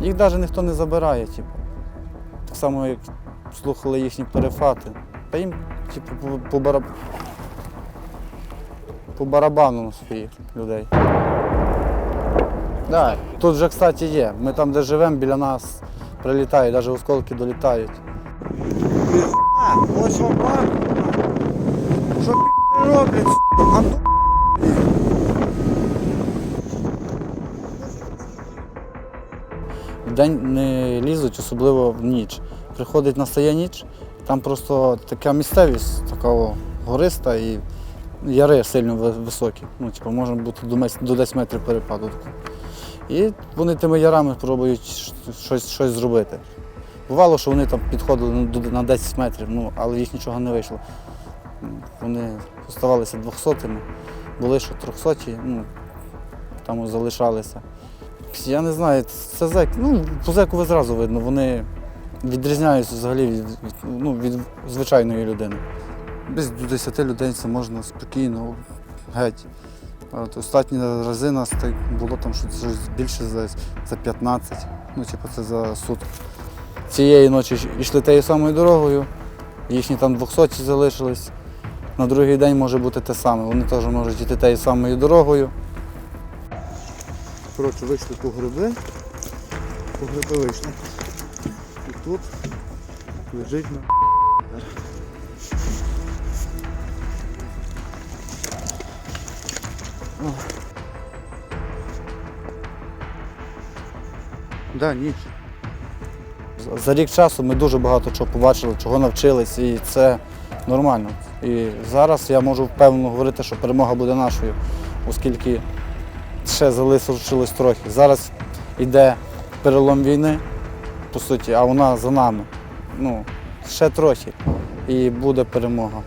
Їх навіть ніхто не забирає, типу. Так само, як слухали їхні перефати. Та їм, типу, по, по, бараб... по барабану на своїх людей. Да. Тут вже, кстати, є. Ми там, де живемо, біля нас прилітають, навіть осколки долітають. Ось вам. Що роблять, ну, Вдень не лізуть, особливо в ніч. Приходить настає ніч, там просто така місцевість, така гориста і яри сильно високі. Ну, типу, може бути до мес- до 10 метрів перепаду. І вони тими ярами пробують щось, щось зробити. Бувало, що вони там підходили на- 10 метрів, ну, але їх нічого не вийшло. Вони оставалися 200-ми, були що 300 ну, там залишалися. Я не знаю, це зек. Ну, по зеку ви зразу видно, вони відрізняються взагалі від, від, ну, від звичайної людини. Без до 10 людей це можна спокійно, геть. От останні рази нас так було там щось щось більше за, за 15, ну, типу, це за сутки. Цієї ночі йшли тією самою дорогою, їхні там 200 залишились. На другий день може бути те саме. Вони теж можуть йти тією самою дорогою. Коротше, вийшли по гриби. По гриби вийшли. І тут лежить на. Да, ніч. За рік часу ми дуже багато чого побачили, чого навчились, і це нормально. І зараз я можу впевнено говорити, що перемога буде нашою, оскільки ще залишилось трохи. Зараз йде перелом війни, по суті, а вона за нами. Ну, ще трохи. І буде перемога.